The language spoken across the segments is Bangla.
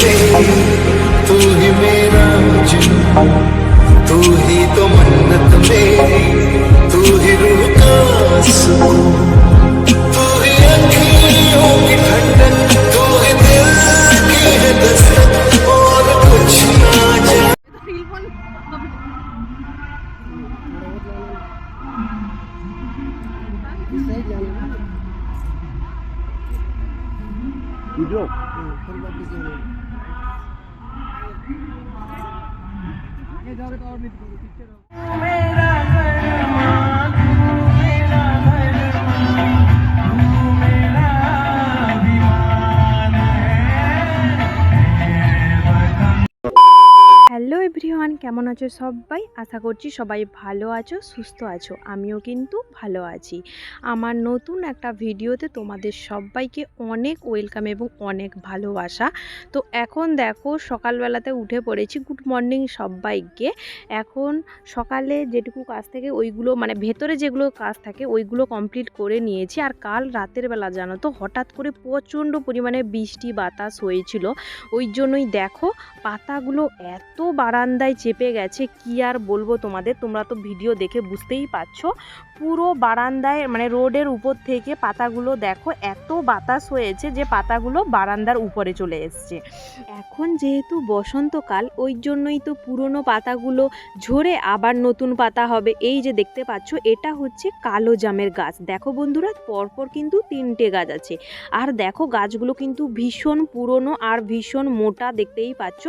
मेरी तू ही मेरा जुनून तू ही तो मन्नत मेरी, तू ही रूह का सुकून तू ही अखियों की ठंडक तू ही दिल की है दस्तक, और कुछ ना You do? Yeah, put it back in there. Hey, David, I'll make a picture of everyone কেমন আছো সবাই? আশা করছি সবাই ভালো আছো, সুস্থ আছো। আমিও কিন্তু ভালো আছি। আমার নতুন একটা ভিডিওতে তোমাদের সবাইকে অনেক ওয়েলকাম এবং অনেক ভালোবাসা। তো এখন দেখো, সকালবেলাতে উঠে পড়েছি গুড মর্নিং সবাইকে। এখন সকালে যেটুকু কাজ থাকে, ওইগুলো মানে ভেতরে যেগুলো কাজ থাকে, ওইগুলো কমপ্লিট করে নিয়েছি। আর কাল রাতের বেলা জানো তো, হঠাৎ করে প্রচণ্ড পরিমাণে বৃষ্টি বাতাস হয়েছিল। ওই জন্যই দেখো, পাতাগুলো এত বারান্দায় চেপে গেছে, কি আর বলব তোমাদের? তোমরা তো ভিডিও দেখে বুঝতেই পারছ। পুরো বারান্দায় মানে রোডের উপর থেকে পাতাগুলো দেখো, এত বাতাস হয়েছে যে পাতাগুলো বারান্দার উপরে চলে এসছে। এখন যেহেতু বসন্তকাল, ওই জন্যই তো পুরনো পাতাগুলো ঝরে আবার নতুন পাতা হবে। এই যে দেখতে পাচ্ছ, এটা হচ্ছে কালো জামের গাছ। দেখো বন্ধুরা, পরপর কিন্তু তিনটে গাছ আছে। আর দেখো গাছগুলো কিন্তু ভীষণ পুরনো আর ভীষণ মোটা, দেখতেই পাচ্ছ।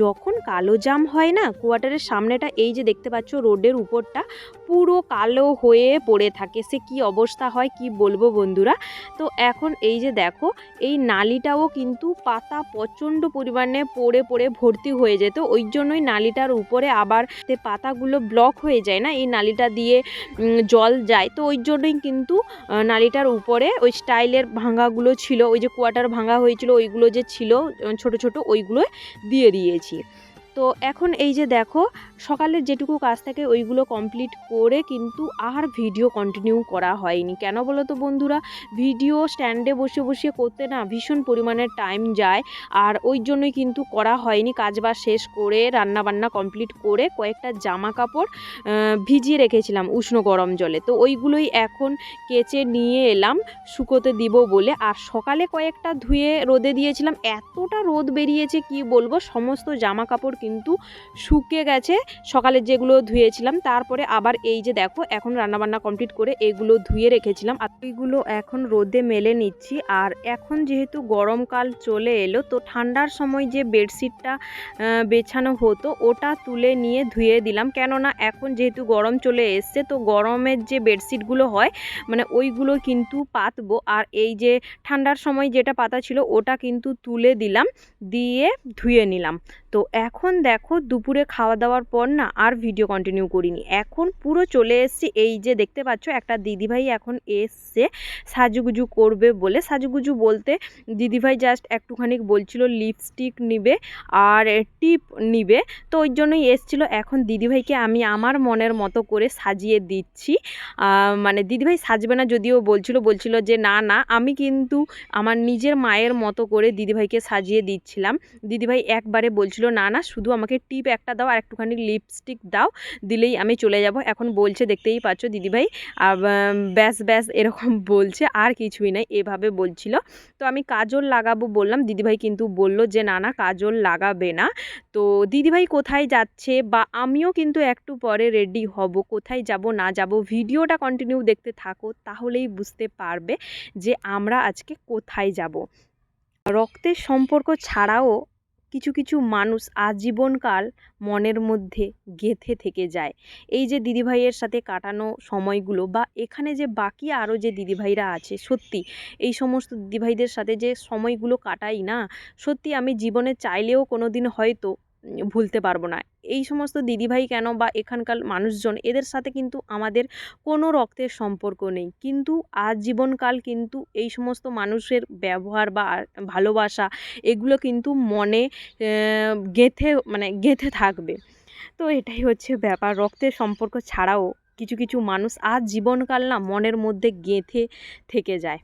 যখন কালো জাম হয় না, কোয়ার্টারের সামনেটা এই যে দেখতে পাচ্ছ রোডের উপরটা পুরো কালো হয়ে পড়ে থাকে। সে কি অবস্থা হয় কি বলব বন্ধুরা? তো এখন এই যে দেখো, এই নালিটাও কিন্তু পাতা প্রচণ্ড পরিমাণে পড়ে পড়ে ভর্তি হয়ে যেত। ওই জন্যই নালিটার উপরে আবার পাতাগুলো ব্লক হয়ে যায় না, এই নালিটা দিয়ে জল যায়। তো ওই জন্যই কিন্তু নালিটার উপরে ওই স্টাইলের ভাঙাগুলো ছিল, ওই যে কোয়ার্টার ভাঙা হয়েছিল, ওইগুলো যে ছিল ছোট ছোট ওইগুলো দিয়ে দিয়েছি। তো এখন এই যে দেখো সকালের যেটুকু কাজ থাকে ওইগুলো কমপ্লিট করে কিন্তু আর ভিডিও কন্টিনিউ করা হয়নি। কেন বলো তো বন্ধুরা ভিডিও স্ট্যান্ডে বসে বসে করতে না ভীষণ পরিমাণে টাইম যায় আর ওই জন্যই কিন্তু করা হয়নি। কাজ বাজ শেষ করে রান্না বান্না কমপ্লিট করে কয়েকটা জামা কাপড় ভিজিয়ে রেখেছিলাম উষ্ণ গরম জলে। তো ওইগুলোই এখন কেচে নিয়ে এলাম, শুকোতে দিব বলে। আর সকালে কয়েকটা ধুয়ে রোদে দিয়েছিলাম। এতটা রোদ বেরিয়েছে কি বলব? সমস্ত জামা কাপড় কিন্তু শুকে গেছে। সকালে যেগুলো ধুয়েছিলাম, তারপরে আবার এই যে দেখো, এখন রান্নাবান্না কমপ্লিট করে এগুলো ধুয়ে রেখেছিলাম। আর এইগুলো এখন রোদে মেলে নিচ্ছি। আর এখন যেহেতু গরমকাল চলে এলো, তো ঠান্ডার সময় যে বেডশিটটা বেছানো হতো, ওটা তুলে নিয়ে ধুয়ে দিলাম। কেননা এখন যেহেতু গরম চলে এসছে, তো গরমের যে বেডশিটগুলো হয় মানে ওইগুলো কিন্তু পাতবো। আর এই যে ঠান্ডার সময় যেটা পাতা ছিল, ওটা কিন্তু তুলে দিলাম, দিয়ে ধুয়ে নিলাম। তো এখন দেখো দুপুরে খাওয়া দাওয়ার পর না আর ভিডিও কন্টিনিউ করিনি। এখন পুরো চলে এসেছি এই যে দেখতে পাচ্ছ একটা দিদিভাই এখন এসছে সাজুগুজু করবে বলে। সাজুগুজু বলতে দিদিভাই জাস্ট একটুখানি বলছিল লিপস্টিক নিবে আর টিপ নিবে। তো ওই জন্যই এসছিল। এখন দিদিভাইকে আমি আমার মনের মতো করে সাজিয়ে দিচ্ছি। মানে দিদিভাই সাজবে না যদিও বলছিল বলছিল যে না না, আমি কিন্তু আমার নিজের মায়ের মতো করে দিদিভাইকে সাজিয়ে দিচ্ছিলাম। দিদিভাই একবারে বলছিল না না, শুধু আমাকে টিপ একটা দাও আর একটুখানি লিপস্টিক দাও, দিলেই আমি চলে যাব। এখন বলছে, দেখতেই পাচ্ছ দিদিভাই? ব্যাস ব্যাস, এরকম বলছে, আর কিছুই নাই, এভাবে বলছিল। তো আমি কাজল লাগাবো বললাম, দিদিভাই কিন্তু বলল যে, না না, কাজল লাগাবে না। তো দিদিভাই কোথায় যাচ্ছে বা আমিও কিন্তু একটু পরে রেডি হব, কোথায় যাব, না যাব, ভিডিওটা কন্টিনিউ দেখতে থাকো, তাহলেই বুঝতে পারবে যে আমরা আজকে কোথায় যাব। রক্তের সম্পর্ক ছাড়াও কিছু কিছু মানুষ আজীবনকাল মনের মধ্যে গেঁথে থেকে যায়। এই যে দিদিভাইয়ের সাথে কাটানো সময়গুলো বা এখানে যে বাকি আরও যে দিদিভাইরা আছে, সত্যি এই সমস্ত দিদিভাইদের সাথে যে সময়গুলো কাটাই না, সত্যি আমি জীবনে চাইলেও কোনো দিন হয়তো ভুলতে পারব না। এই সমস্ত দিদিভাই কেন বা এখানকার মানুষজন, এদের সাথে কিন্তু আমাদের কোনো রক্তের সম্পর্ক নেই। কিন্তু আজীবনকাল কিন্তু এই সমস্ত মানুষের ব্যবহার বা ভালোবাসা, এগুলো কিন্তু মনে গেঁথে মানে গেঁথে থাকবে। তো এটাই হচ্ছে ব্যাপার। রক্তের সম্পর্ক ছাড়াও কিছু কিছু মানুষ আজ জীবনকাল না মনের মধ্যে গেঁথে থেকে যায়।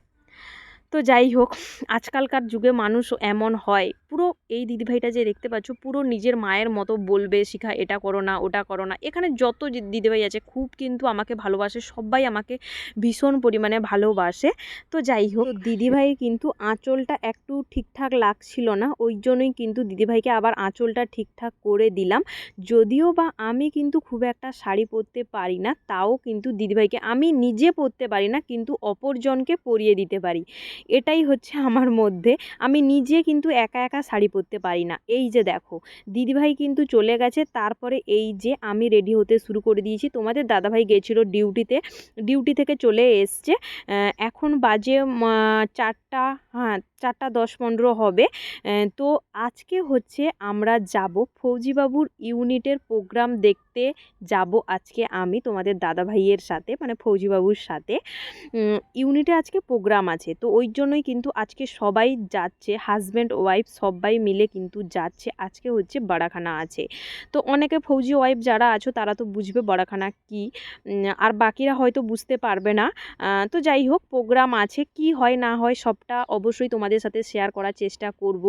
তো যাই হোক, আজকালকার যুগে মানুষ এমন হয় পুরো এই দিদিভাইটা যে দেখতে পাচ্ছ পুরো নিজের মায়ের মতো বলবে শিখা এটা করো না ওটা করো না। এখানে যত দিদিভাই আছে খুব কিন্তু আমাকে ভালোবাসে সবাই আমাকে ভীষণ পরিমাণে ভালোবাসে। তো যাই হোক তো দিদিভাই কিন্তু আঁচলটা একটু ঠিকঠাক লাগছিল না ওই জন্যই কিন্তু দিদিভাইকে আবার আঁচলটা ঠিকঠাক করে দিলাম। যদিও বা আমি কিন্তু খুব একটা শাড়ি পরতে পারি না তাও কিন্তু দিদিভাইকে আমি নিজে পরতে পারি না কিন্তু অপরজনকে পরিয়ে দিতে পারি। এটাই হচ্ছে আমার মধ্যে। আমি নিজে কিন্তু একা একা শাড়ি পরতে পারি না। এই যে দেখো, দিদিভাই কিন্তু চলে গেছে। তারপরে এই যে আমি রেডি হতে শুরু করে দিয়েছি। তোমাদের দাদাভাই গেছিল ডিউটিতে, ডিউটি থেকে চলে এসছে। এখন বাজে চারটা হ্যাঁ চারটা দশ পনেরো হবে। তো আজকে হচ্ছে আমরা যাব ফৌজিবাবুর ইউনিটের প্রোগ্রাম দেখতে যাব আজকে আমি তোমাদের দাদাভাইয়ের সাথে মানে ফৌজিবাবুর সাথে। ইউনিটে আজকে প্রোগ্রাম আছে। তো ওই জন্যই কিন্তু আজকে সবাই যাচ্ছে হাজব্যান্ড ওয়াইফ সবাই মিলে কিন্তু যাচ্ছে। আজকে হচ্ছে বাড়াখানা আছে। তো অনেকে ফৌজি ওয়াইফ যারা আছো, তারা তো বুঝবে বড়াখানা কি। আর বাকিরা হয়তো বুঝতে পারবে না। তো যাই হোক, প্রোগ্রাম আছে, কি হয় না হয় সবটা অবশ্যই তোমাদের সাথে শেয়ার করার চেষ্টা করব।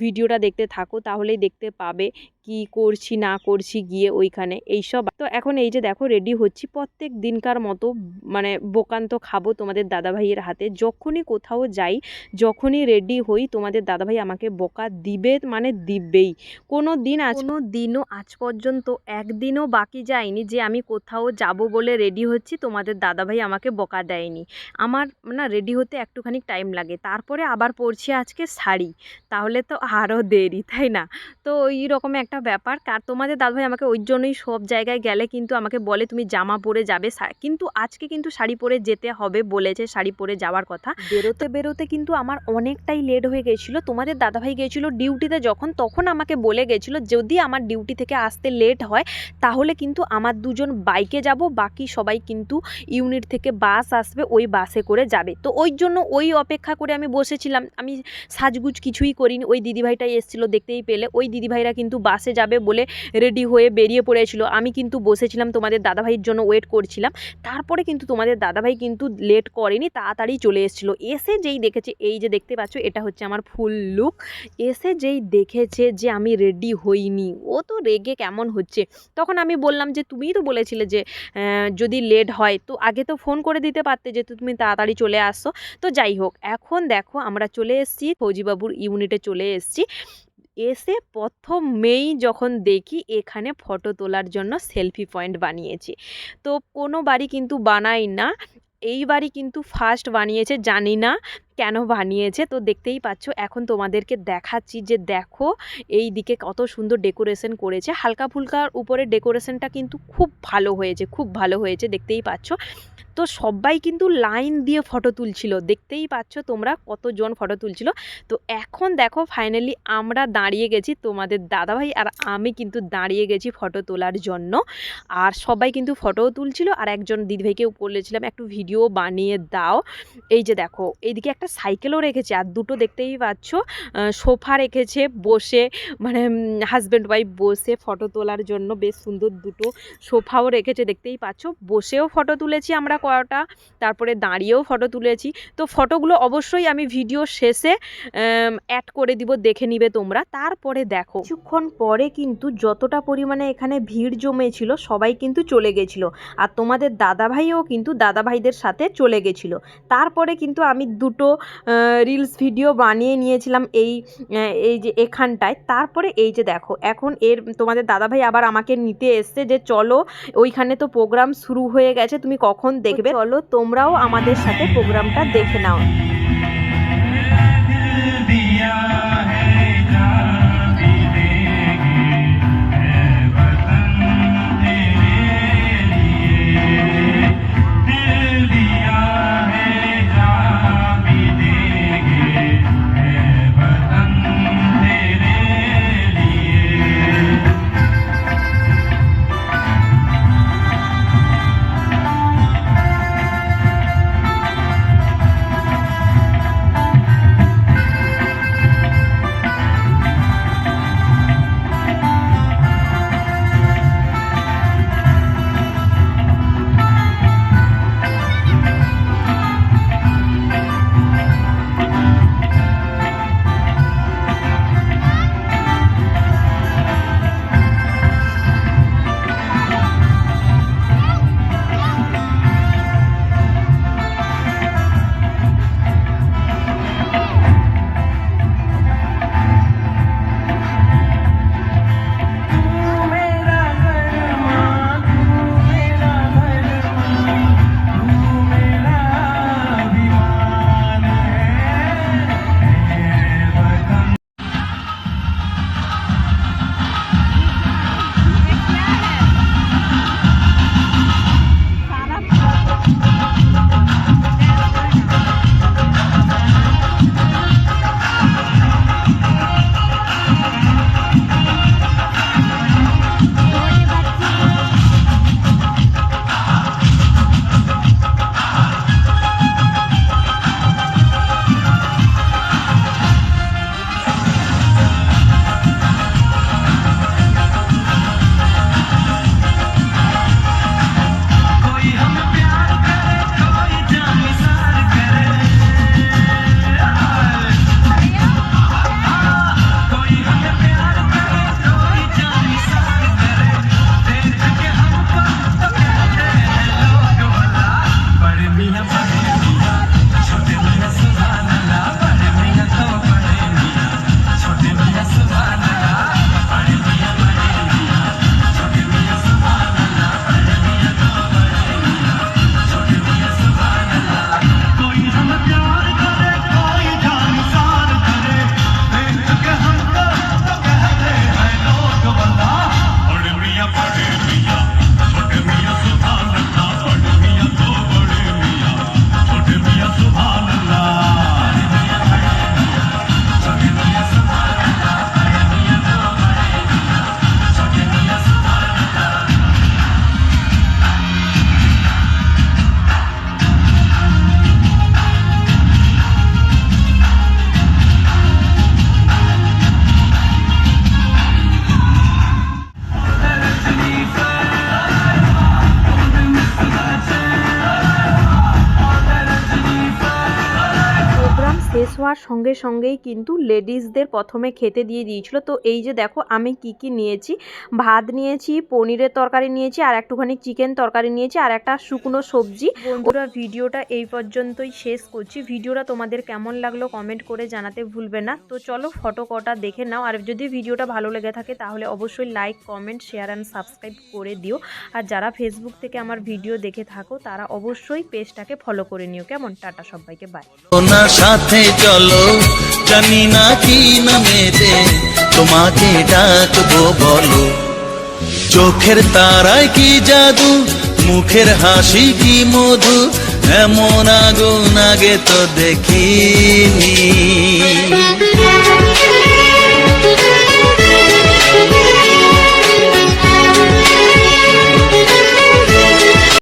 ভিডিওটা দেখতে থাকো, তাহলেই দেখতে পাবে কি করছি, না করছি গিয়ে ওইখানে এইসব। তো এখন এই যে দেখো রেডি হচ্ছি। প্রত্যেক দিনকার মতো মানে বোকান্ত খাব তোমাদের দাদাভাইয়ের হাতে। যখনই কোথাও যাই, যখনই রেডি হই, তোমাদের দাদাভাই আমাকে বোকা দিবে মানে দিবেই। কোনো দিন আজ কোনো দিনও আজ পর্যন্ত একদিনও বাকি যায়নি যে আমি কোথাও যাব বলে রেডি হচ্ছি তোমাদের দাদাভাই আমাকে বকা দেয়নি। আমার না রেডি হতে একটুখানি টাইম লাগে। তারপরে আবার পরছি আজকে শাড়ি। তাহলে তো আরও দেরি তাই না? তো ওই রকম একটা ব্যাপার। কার তোমাদের দাদাভাই আমাকে ওই জন্যই সব জায়গায় গেলে কিন্তু আমাকে বলে তুমি জামা পরে যাবে। কিন্তু আজকে কিন্তু শাড়ি পরে যেতে হবে বলেছে শাড়ি পরে যাওয়ার কথা। বেরোতে বেরোতে কিন্তু আমার অনেকটাই লেট হয়ে গেছিল। তোমাদের দাদাভাই গেছিল ডিউটিতে যখন, তখন আমাকে বলে গেছিল, যদি আমার ডিউটি থেকে আসতে লেট হয়, তাহলে কিন্তু আমার দুজন বাইকে যাব, বাকি সবাই কিন্তু ইউনিট থেকে বাস আসবে, ওই বাসে করে যাবে। তো ওই জন্য ওই অপেক্ষা করে আমি বসেছিলাম। আমি সাজগুজ কিছুই করিনি। ওই দিদিভাইটাই এসেছিল, দেখতেই পেলে। ওই দিদিভাইরা কিন্তু বাসে যাবে বলে রেডি হয়ে বেরিয়ে পড়েছিল। আমি কিন্তু বসেছিলাম তোমাদের দাদাভাইয়ের জন্য ওয়েট করছিলাম। তারপরে কিন্তু তোমাদের দাদাভাই কিন্তু লেট করেনি, তাড়াতাড়ি চলে এসেছিল। এসে যেই দেখেছে, এই যে দেখতে পাচ্ছ, এটা হচ্ছে আমার ফুল লুক। এসে যেই দেখেছে যে আমি রেডি হইনি, ও তো রেগে কেমন হচ্ছে? তখন আমি বললাম যে, তুমিই তো বলেছিলে যে যদি লেট হয়, তো আগে তো ফোন করে দিতে পারতে যে তুমি তাড়াতাড়ি চলে আসছো তো যাই হোক, এখন দেখো আমরা চলে এসেছি, ফৌজিবাবুর ইউনিটে চলে এসেছি। এসে প্রথমেই যখন দেখি এখানে ফটো তোলার জন্য সেলফি পয়েন্ট বানিয়েছে। তো কোনো বাড়ি কিন্তু বানাই না। এই বাড়ি কিন্তু ফার্স্ট বানিয়েছে, জানি না কেন বানিয়েছে। তো দেখতেই পাচ্ছ, এখন তোমাদেরকে দেখাচ্ছি যে দেখো এই দিকে কত সুন্দর ডেকোরেশন করেছে। হালকা ফুলকার উপরে ডেকোরেশনটা কিন্তু খুব ভালো হয়েছে, খুব ভালো হয়েছে, দেখতেই পাচ্ছ। তো সবাই কিন্তু লাইন দিয়ে ফটো তুলছিল। দেখতেই পাচ্ছ তোমরা কতজন ফটো তুলছিল। তো এখন দেখো ফাইনালি আমরা দাঁড়িয়ে গেছি তোমাদের দাদাভাই আর আমি কিন্তু দাঁড়িয়ে গেছি ফটো তোলার জন্য। আর সবাই কিন্তু ফটোও তুলছিল আর একজন দিদিভাইকেও বলেছিলাম, একটু ভিডিও বানিয়ে দাও। এই যে দেখো, এইদিকে একটা সাইকেলও রেখেছে আর দুটো দেখতেই পাচ্ছ সোফা রেখেছে বসে মানে হাজব্যান্ড ওয়াইফ বসে ফটো তোলার জন্য। বেশ সুন্দর দুটো সোফাও রেখেছে, দেখতেই পাচ্ছ। বসেও ফটো তুলেছি আমরা কটা তারপরে দাঁড়িয়েও ফটো তুলেছি। তো ফটোগুলো অবশ্যই আমি ভিডিও শেষে অ্যাড করে দিব, দেখে নিবে তোমরা। তারপরে দেখো। কিছুক্ষণ পরে কিন্তু যতটা পরিমাণে এখানে ভিড় জমেছিল, সবাই কিন্তু চলে গেছিল। আর তোমাদের দাদাভাইও কিন্তু দাদাভাইদের সাথে চলে গেছিল। তারপরে কিন্তু আমি দুটো রিলস ভিডিও বানিয়ে নিয়েছিলাম এই এই যে এখানটায়। তারপরে এই যে দেখো, এখন এর, তোমাদের দাদাভাই আবার আমাকে নিতে এসছে যে চলো, ওইখানে তো প্রোগ্রাম শুরু হয়ে গেছে, তুমি কখন দেখবে। চলো তোমরাও আমাদের সাথে প্রোগ্রামটা দেখে নাও। হওয়ার সঙ্গে সঙ্গেই কিন্তু লেডিসদের প্রথমে খেতে দিয়ে দিয়েছিল। তো এই যে দেখো আমি কি কি নিয়েছি? ভাত নিয়েছি পনিরের তরকারি নিয়েছি আর একটুখানি চিকেন তরকারি নিয়েছি আর একটা শুকনো সবজি। বন্ধুরা ভিডিওটা এই পর্যন্তই শেষ করছি। ভিডিওটা তোমাদের কেমন লাগল কমেন্ট করে জানাতে ভুলবে না। তো চলো ফটো কটা দেখে নাও। আর যদি ভিডিওটা ভালো লেগে থাকে তাহলে অবশ্যই like comment share and subscribe করে দিও। আর যারা ফেসবুক থেকে আমার ভিডিও দেখে থাকো তারা অবশ্যই পেজটাকে ফলো করে নিও। কেমন? টাটা সবাইকে বাই সাথে চলো। জানি না কি নামেতে তোমাকে ডাকবো বলো। চোখের তারায় কি জাদু, মুখের হাসি কি মধু, এমন আগুন আগে তো দেখিনি।